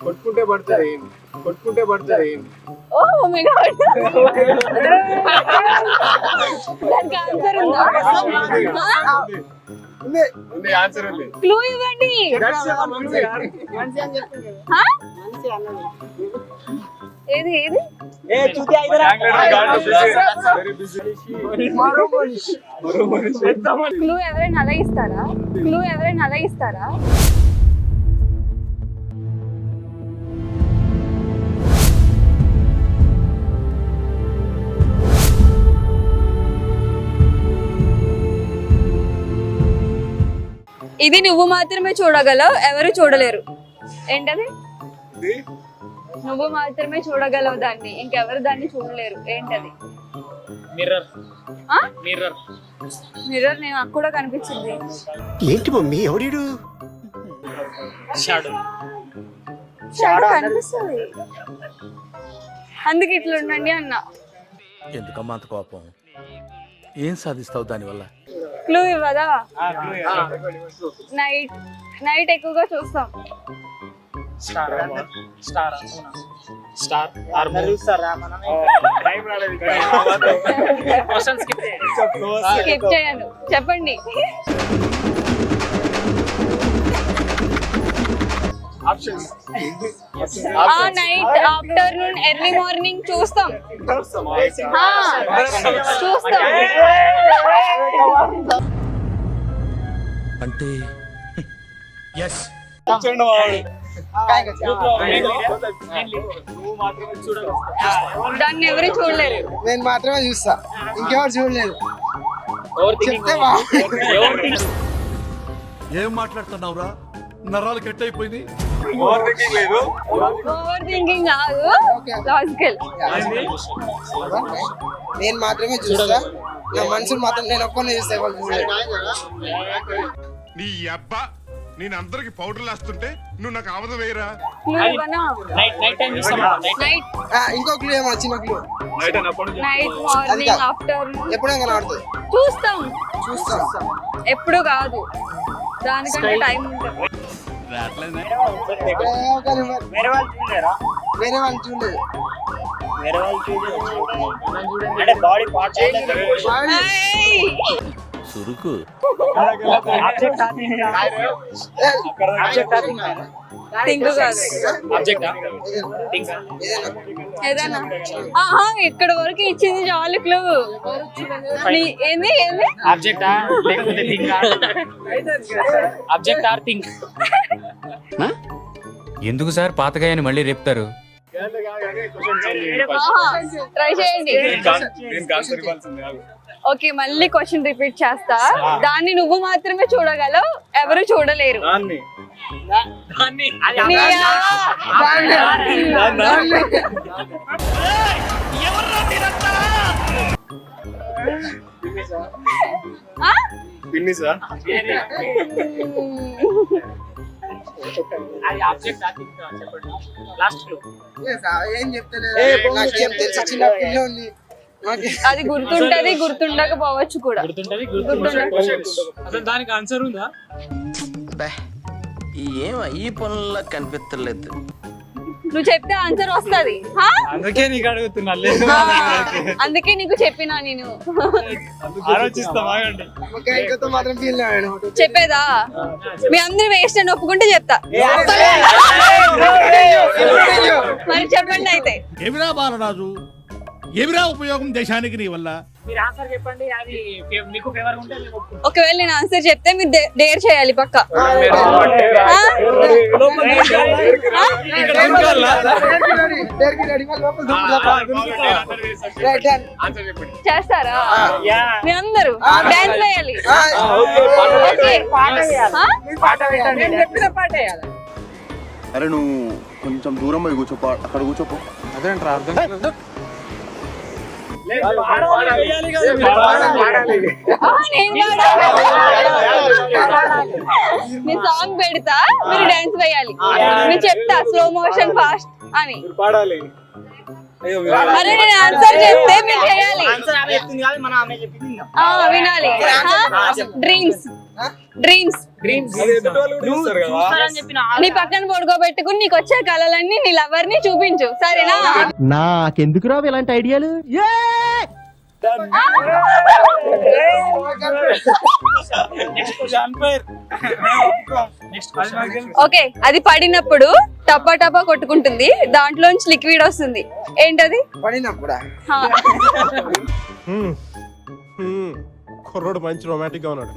కొట్టుకుంటే పడుతుంది. కొట్టుకుంటే పడుతుంది. Oh my god. దానికి ఆన్సర్ ఉందా. ఉంది ఆన్సర్ ఉంది. క్లూ ఇవ్వండి హా? ఏది ఏది? క్లూ ఎవరైనా అలా ఇస్తారా? క్లూ ఎవరైనా అలా ఇస్తారా? ఇది నువ్వు మాత్రమే చూడగలవు ఎవరు చూడలేరు. ఏంటది? నువ్వు మాత్రమే చూడగలవు దాన్ని ఇంకెవరు దాన్ని చూడలేరు. ఏంటది? మిర్రర్ ఆ? మిర్రర్ మిర్రర్ నేను నాకు కూడా కనిపించింది. ఏంటి మమ్మీ షాడో షాడో కనిపిస్తుంది. అందుకే ఇట్లా ఉండండి అన్న. ఎందుకమ్మా అంత కోపం? ఏం సాధిస్తావు దానివల్ల? క్లూ ఇవ్వదా? నైట్ నైట్ ఎక్కువగా చూస్తాం. స్టార్ స్టార్ స్టార్ స్కిప్ చేయను. చెప్పండి. ఆ నైట్ ఆఫ్టర్నూన్ ఎర్లీ మార్నింగ్ చూస్తాం. చూస్తాం. అంటే ఎస్ దాన్ని ఎవరు చూడలేరు. నేను మాత్రమే చూస్తా. ఇంకెవరు చూడలేదు ఏం మాట్లాడుతున్నావురా? నరాలు కట్ అయిపోయింది ఓవర్ థింకింగ్ లేదు ఓవర్ థింకింగ్ కాదు లాజికల్ నేను మాత్రమే చూస్తా. నా మనుషులు మాత్రం నేను ఒక్కనే చూస్తా చూడలేదు. నీ అబ్బా నేను అందరికి పౌడర్లు వేస్తుంటే నువ్వు నాకు ఆమదం వేయరా? ఇంకో క్లూ ఏమో చిన్న క్లూ నైట్ మార్నింగ్ ఆఫ్టర్నూన్ ఎప్పుడైనా కనబడుతుంది. చూస్తాం. చూస్తా. ఎప్పుడు కాదు. దానికంటే టైం ఉంటుంది. నిమిషం. వేరే వాళ్ళు చూడలేరా? వేరే వాళ్ళు చూడలేదు. వేరే వాళ్ళు చూడలేదు. అంటే బాడీ పార్ట్స్! సురుకు ఆబ్జెక్ట్ థింక్ ఏదైనా. ఆహా ఇక్కడ వరకు ఇచ్చింది చాలు క్లూ ఏంది ఏంది? ఆబ్జెక్ట్ లేకపోతే ఆబ్జెక్ట్ ఆర్ థింగ్ ఎందుకు సార్? పాతకాయని మళ్ళీ రేపుతారు. ట్రై చేయండి. ఓకే మళ్ళీ క్వశ్చన్ రిపీట్ చేస్తా. దాన్ని నువ్వు మాత్రమే చూడగలవు ఎవరు చూడలేరు. ఏం చెప్తలేదు? అది గుర్తుంటది గుర్తుండకపోవచ్చు కూడా గుర్తుంటది అసలు దానికి ఆన్సర్ ఉందా ఏం ఈ పనుల్లో కనిపించలేదు నువ్వు చెప్తే ఆన్సర్ వస్తది హా? అందుకే నీకు అడుగుతున్నా అందుకే నీకు చెప్పినా నేను చెప్పేదా మీ అందరు వేస్ట్ అని ఒప్పుకుంటే చెప్తా మరి చెప్పండి అయితే ఏమిరా బాలరాజు ఏమిరా ఉపయోగం దేశానికి నీ వల్ల? మీరు ఆన్సర్ చెప్పండి అది మీకు ఫేవర్ ఉంటే మేము ఒప్పుకుంటాం. ఒకవేళ నేను ఆన్సర్ చెప్తే మీరు డేర్ చేయాలి పక్క. ఆ? చేస్తారా? యా. మీ అందరూ డాన్స్ వేయాలి. ఆ? అరే నువ్వు కొంచెం దూరం పోయి కూర్చోపో అక్కడ కూర్చోపో. ఆ, నేను పాడాలి. నేను సాంగ్ పెడతా మీరు డాన్స్ వేయాలి. నేను చెప్తా స్లో మోషన్ ఫాస్ట్ అని. పాడాలి. అయ్యో మరి నేను ఆన్సర్ చెప్తే మీరు చేయాలి. వినాలి. డ్రీమ్స్ డ్రీమ్స్ నీ పక్కన పడుకోబెట్టుకుని నీకు వచ్చే కళలన్నీ నీ లవర్ని చూపించు. సరేనా? నాకెందుకు రావు ఇలాంటి ఐడియాలు? ఓకే అది పడినప్పుడు టపా టపా కొట్టుకుంటుంది. దాంట్లోంచి లిక్విడ్ వస్తుంది. ఏంటది? పడినప్పుడా. కుర్రోడు మంచి రొమాంటిక్గా ఉన్నాడు.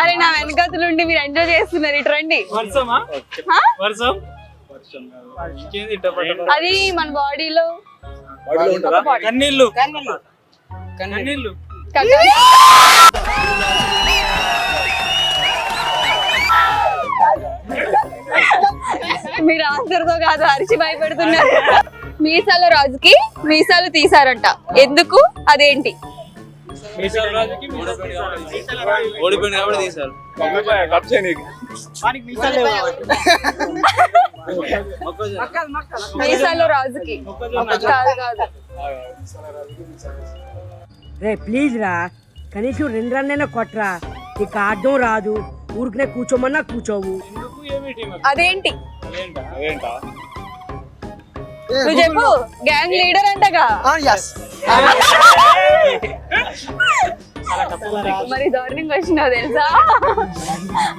అరే నా వెనకతులుండి మీరు ఎంజాయ్ చేస్తున్నారు. ఇటు రండి. అది మన బాడీలో. కన్నీళ్ళు. కన్నీళ్ళు. మీరు ఆన్సర్తో కాదు అరిచి భయపెడుతున్నారు. మీసాల రాజుకి మీసాలు తీసారంట ఎందుకు? అదేంటి? మీసాల రాజుకి మీసాల రాజు. ఓడిపోయింది కాబట్టి తీసారు కప్ చేయనీకి వానికి మీసాలు లేవు? కాబట్టి. మీసాల రాజుకి. కాదు కాదు. రే ప్లీజ్ రా. కనీసం రెండు రన్నైనా కొట్రా. నీకు ఆడడం రాదు. ఊరికనే కూర్చోమన్నా కూర్చోవు? అదేంటి? నువ్వు చెప్పు గ్యాంగ్ లీడర్ అంటగా? ఆ, yes. మరి దారుణంగా వచ్చినావు తెలుసా?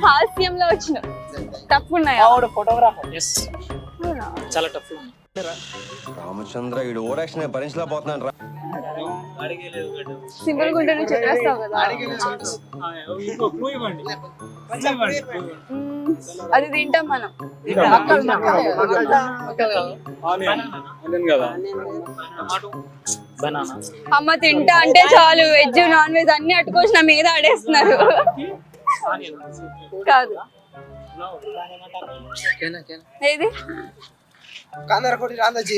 హాస్యంలో వచ్చినావు. తప్పు ఉన్నాయా ఫోటోగ్రాఫర్ చాలా టఫ్ రామచంద్ర వీడు ఓరాక్షన్ భరించలేకపోతున్నాను రా అడిగేలేదు గడ్డ. సింపుల్ గుంటే నువ్వు చెప్పేస్తావు కదా? మ్మ్, అది తింటాం మనం. ఆనియన్ ఆనియన్ కదా టమాటో బనానా అమ్మ తింటా అంటే చాలు వెజ్ నాన్ వెజ్ అన్ని అట్టుకోసి నా మీద ఆడేస్తున్నారు. కాదు. ఏది? కాందర కోటి రాందొచ్చి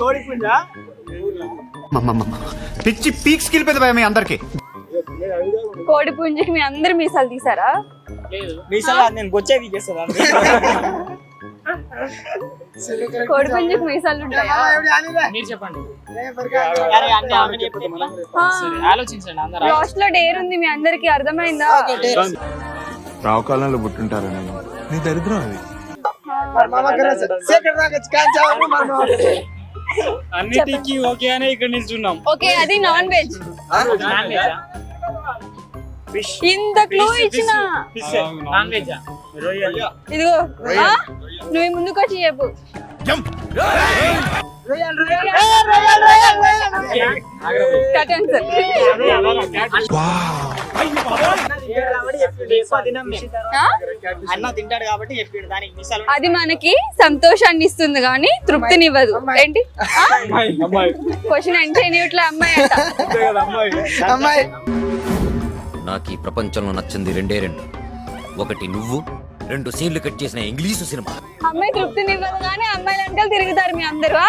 కోడి పుంజా. పిచ్చి పీక్స్ కిలిపోయింది భయ మీ అందరికి. కోడి పుంజికి మీ అందరు మీసాలు తీసారా? లేదు. మీసాల? నేను బొచ్చే తీసేస్తాను కోడి పుంజికి మీసాలు ఉంటాయా? మీరు చెప్పండి. ఆలోచించండి లాస్ట్లో డేర్ ఉంది మీ అందరికి అర్థమైందా? రావు కాలంలో పుట్టుంటారని. నీ దరిద్రం అది. అన్నిటికీ ఓకే అనే ఇక్కడ నిల్చున్నాం. ఓకే అది నాన్ వెజ్ ఇంత క్లూ ఇచ్చిన? ఇదిగో? నువ్వు ముందుకు వచ్చి చెప్పు అది మనకి సంతోషాన్ని ఇస్తుంది కానీ తృప్తినివ్వదు. ఏంటి? క్వశ్చన్ అంటే ఇట్లా అమ్మాయి అమ్మాయి నాకు ఈ ప్రపంచంలో నచ్చింది రెండే రెండు. ఒకటి నువ్వు రెండు సీన్లు కట్ చేసిన ఇంగ్లీషు సినిమా. అమ్మాయి తృప్తినివ్వదు కానీ అమ్మాయిలు అంకల్ తిరుగుతారు మీ అందరూ.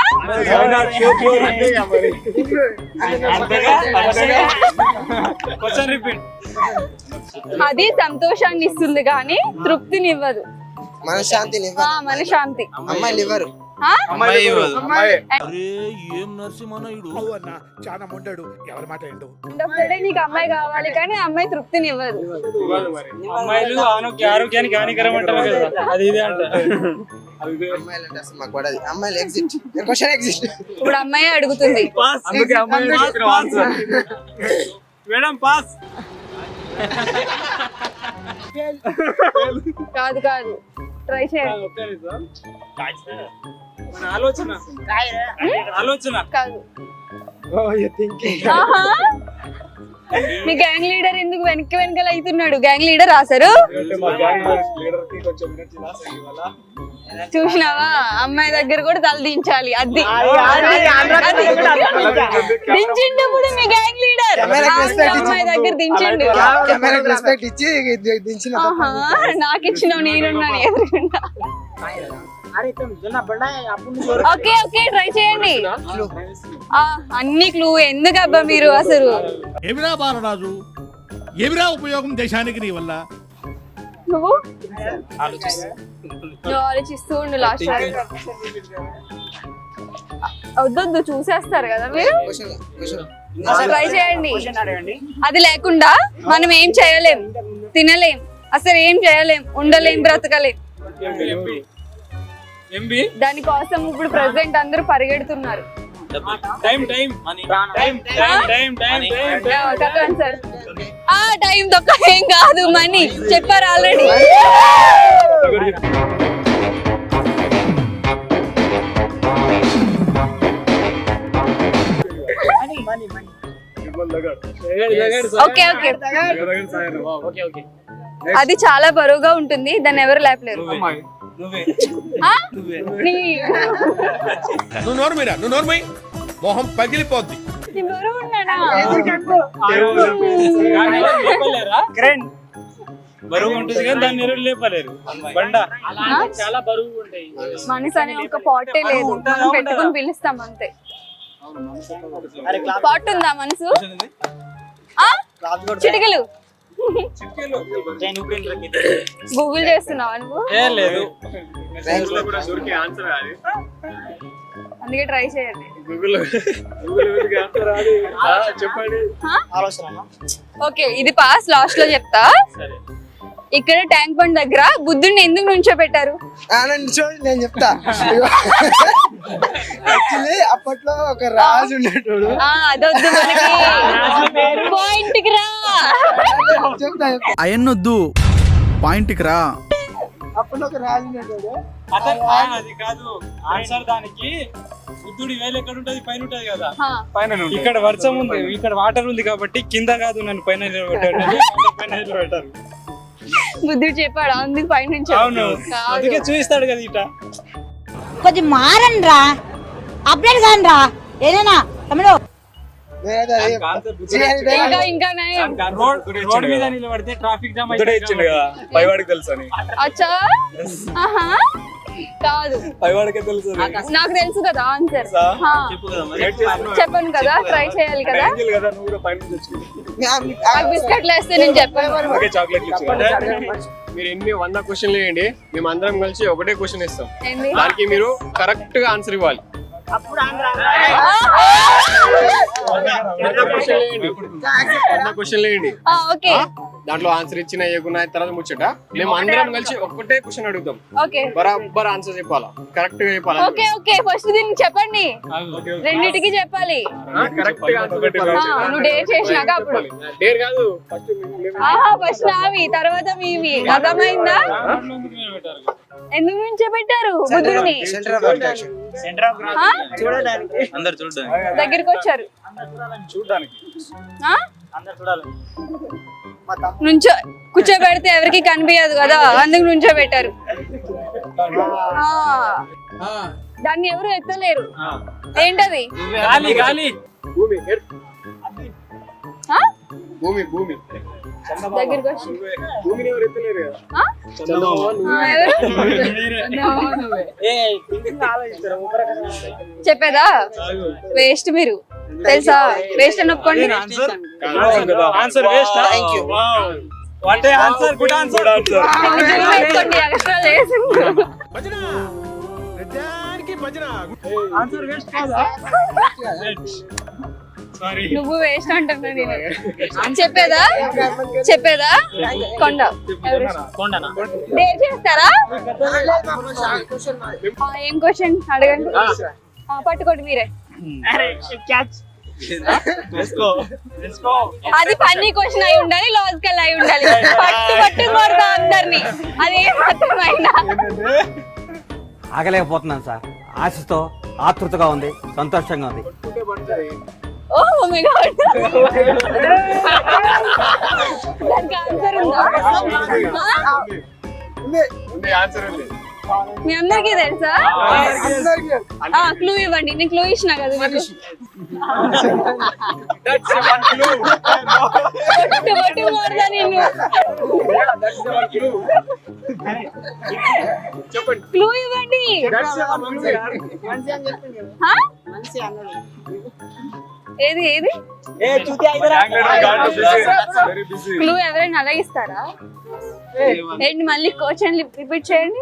అది సంతోషాన్ని ఇస్తుంది కానీ తృప్తినివ్వదు మనశ్శాంతిని ఆ, మనశ్శాంతి. అమ్మాయిలు ఇవ్వరు. చాలా మొండాడు. ఎవరి మాట ఏంటో నీకు అమ్మాయి కావాలి కానీ అమ్మాయి తృప్తినివ్వదు అమ్మాయిలు ఆరోగ్య ఆరోగ్యానికి హానికరం అంటారు కదా. అది ఇదే అమ్మాయిలు అమ్మాయిలు ఇప్పుడు అమ్మాయి అడుగుతుంది. మేడం పాస్ కాదు కాదు. ట్రై చేయండి మన ఆలోచన. ఆలోచన. కాదు. ఆహా. మీ గ్యాంగ్ లీడర్ ఎందుకు వెనక్కి వెనకాల అవుతున్నాడు? గ్యాంగ్ లీడర్ రాశారు అంటే మా గ్యాంగ్ లీడర్కి కొంచెం ఎనర్జీ లాస్ అయ్యింది వల్ల చూసినావా? అమ్మాయి దగ్గర కూడా తల దించాలి. అది. దించిండు ఇప్పుడు మీ గ్యాంగ్ లీడర్ అమ్మాయి దగ్గర దించిండు. కెమెరాకి రెస్పెక్ట్ ఇచ్చి ది- దించిన ఆహా నాకు ఇచ్చినావు నేనున్నాను ఎదురున్నా ఓకే ఓకే ట్రై చేయండి. ఆ, అన్ని క్లూ ఎందుకు అబ్బా మీరు అసలు? ఏమిరా బాలరాజు? ఏమిరా ఉపయోగం దేశానికి నీ వల్ల? నువ్వు? నువ్వు ఆలోచిస్తూ ఉండు లాస్ట్ వద్దొద్దు చూసేస్తారు కదా మీరు? ట్రై చేయండి. అది లేకుండా మనం ఏం చేయలేం తినలేం అసలు ఏం చేయలేం ఉండలేం బ్రతకలేం. దానికోసం ఇప్పుడు ప్రెసెంట్ అందరూ పరిగెడుతున్నారు. Time time. Time time time time sir. ఆ టైం తప్ప ఏం కాదు మనీ. చెప్పారు already. Okay okay. Okay okay అది చాలా బరువుగా ఉంటుంది దాన్ని ఎవరు లేపలేరు. నువ్వే. ఆ? నీ- నువ్వు నువ్వు నోర్మై మొహం పగిలిపోద్ది. నీ బరువు ఉంటుంది కానీ దాన్ని ఎవరు లేపలేరు. బండ. చాలా బరువు ఉంటాయి మనసు అనే ఒక పాటే లేదు. మనం పెట్టుకుని పిలుస్తాం అంతే. పాట్ ఉందా మనసు? ఆ? చిటికలు. గూగుల్ చేస్తున్నావా నువ్వు? ఏ లేదు. దొరికే ఆన్సర్ అది. అందుకే ట్రై చేయండి. గూగుల్ గూగుల్ వెతికి ఆన్సర్ అది. ఆ, చెప్పండి. ఓకే ఇది పాస్ లాస్ట్లో చెప్తా. ఇక్కడ ట్యాంక్ బండ్ దగ్గర బుద్ధుడిని ఎందుకు నుంచో పెట్టారు ఆనంద్ చూడండి నేను చెప్తా. యాక్చువల్లీ అప్పట్లో ఒక రాజు ఉండేటోడు. ఆ అదొద్దు పాయింట్కి రా. పాయింట్కి రా. అప్పట్లో ఒక రాజు ఉండేటోడు. అతను అది కాదు. ఆన్సర్ దానికి బుద్ధుడి వేలు ఎక్కడ ఉంటది? పైన ఉంటది కదా. హా. ఇక్కడ వర్షం ఉంది. ఇక్కడ వాటర్ ఉంది కాబట్టి కింద కాదు నన్ను పైన పైన నిలబెట్టారు. బుద్ధుడు చెప్పాడు అందుకు పై నుంచి అవును. అందుకే చూపిస్తాడు కదా ఇట. కొంచెం మారండి రా అప్డేట్ కాని రా ఏదైనా తమ్ముడు. రోడ్ మీద నిలబడితే ట్రాఫిక్ జామ్ ఇచ్చిండు కదా. పైవాడికి తెలుసు అని. అచ్చా? ఆహా. కాదు. పైవాడికే తెలుసు అది. నాకు తెలుసు కదా ఆన్సర్. చెప్పాను కదా ట్రై చేయాలి కదా. బిస్కెట్లు వేస్తే నేను చెప్పాను. ఓకే చాక్లెట్లు ఇచ్చి మీరు ఎన్ని వంద క్వశ్చన్లు వేయండి మేము అందరం కలిసి ఒకటే క్వశ్చన్ ఇస్తాం. దానికి మీరు కరెక్ట్గా ఆన్సర్ ఇవ్వాలి. వంద క్వశ్చన్లు వేయండి. వంద క్వశ్చన్లు వేయండి. దాంట్లో ఆన్సర్ ఇచ్చిన ఏకున్నా తర్వాత ముచ్చట. మేము అందరం కలిసి ఒక్కటే క్వశ్చన్ అడుగుతాం ఓకే. బరాబర్ ఆన్సర్ చెప్పాలా? కరెక్ట్గా చెప్పాలా? Okay okay. ఫస్ట్ దీనికి చెప్పండి. రెండిటికి చెప్పాలి. కరెక్ట్గా ఆన్సర్ చెప్పాలి? ఆ, నువ్వు డేర్ చేసినాక అప్పుడు. డేర్ కాదు. ఫస్ట్ ఆహా ఫస్ట్ నావి తర్వాత మీవి. అర్థమైందా? ఎందుకు నుంచో పెట్టారు బుద్ధుడిని. సెంటర్ ఆఫ్ అట్రాక్షన్ ఆ? అందరు చూడండి దగ్గరికి వచ్చారు. చూడడానికి. ఆ? నుంచో కూర్చోబెడితే ఎవరికి కనిపించదు కదా అందుకు నుంచో పెట్టారు ఆ. దాన్ని ఎవరు ఎత్తలేరు? ఏంటది? గాలి గాలి. భూమి ఎర్త్. ఆ? భూమి భూమి. దగ్గరికి వచ్చి. భూమిని ఎవరు ఎత్తలేరు కదా? ఆ? చందమామ నువ్వు. ఆ, ఎవరు? చెప్పేదా? వేస్ట్ మీరు. తెలుసా వేస్ట్ అని ఒప్పుకోండి answer waste Thank you. What answer good answer answer waste కాదా సారీ నువ్వు వేస్ట్ అంటున్నా నేను చెప్పేదా చెప్పేదా కొండ ఎవరు? డేర్ చేస్తారా ఏం క్వశ్చన్ అడగండి ఆ, పట్టుకోండి మీరే అది ఫన్నీ క్వశ్చన్ అయి ఉండాలి లాజికల్ అయి ఉండాలి పట్టు పట్టు కొడతా అందరిని అది ఏం ఆగలేకపోతున్నాను సార్ ఆశతో ఆతృతగా ఉంది సంతోషంగా ఉంది ఓ మై గాడ్ దానికి ఆన్సర్ ఉందా ఆ? ఉంది ఆన్సర్ ఉంది మీ అందరికీ తెలుసా? ఆ క్లూ ఇవ్వండి. నేను క్లూ ఇచ్చిన కదా మీకు? దట్స్ వన్ క్లూ నిన్ను. ఇవ్వండి. దట్స్ వన్ క్లూ ఆ? ఏది ఏది? క్లూ ఎవరైనా అలా ఇస్తారా? ఏంటి మళ్ళీ క్వశ్చన్ రిపీట్ చేయండి?